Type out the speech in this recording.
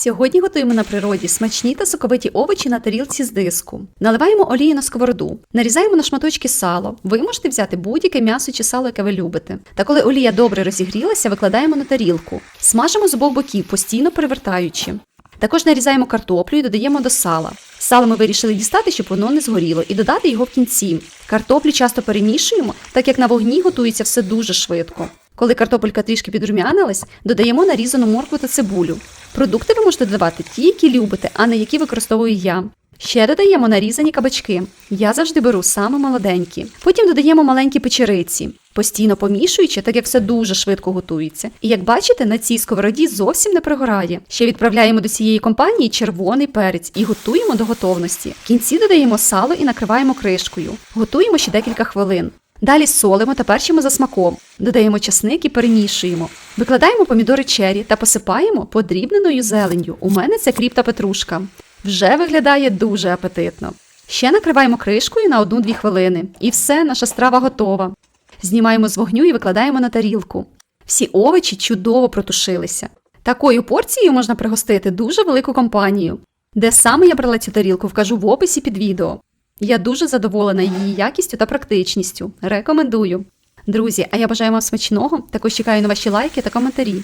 Сьогодні готуємо на природі смачні та соковиті овочі на тарілці з диску. Наливаємо олію на сковороду, нарізаємо на шматочки сало. Ви можете взяти будь-яке м'ясо чи сало, яке ви любите. Та коли олія добре розігрілася, викладаємо на тарілку. Смажимо з обох боків, постійно перевертаючи. Також нарізаємо картоплю і додаємо до сала. Сало ми вирішили дістати, щоб воно не згоріло, і додати його в кінці. Картоплю часто перемішуємо, так як на вогні готується все дуже швидко. Коли картопелька трішки підрумянилась, додаємо нарізану моркву та цибулю. Продукти ви можете додавати ті, які любите, а не які використовую я. Ще додаємо нарізані кабачки. Я завжди беру саме молоденькі. Потім додаємо маленькі печериці, постійно помішуючи, так як все дуже швидко готується. І як бачите, на цій сковороді зовсім не пригорає. Ще відправляємо до цієї компанії червоний перець і готуємо до готовності. В кінці додаємо сало і накриваємо кришкою. Готуємо ще декілька хвилин. Далі солимо та перчимо за смаком. Додаємо часник і перемішуємо. Викладаємо помідори чері та посипаємо подрібненою зеленню. У мене це кріп та петрушка. Вже виглядає дуже апетитно. Ще накриваємо кришкою на 1-2 хвилини. І все, наша страва готова. Знімаємо з вогню і викладаємо на тарілку. Всі овочі чудово протушилися. Такою порцією можна пригостити дуже велику компанію. Де саме я брала цю тарілку, вкажу в описі під відео. Я дуже задоволена її якістю та практичністю. Рекомендую. Друзі, а я бажаю вам смачного. Також чекаю на ваші лайки та коментарі.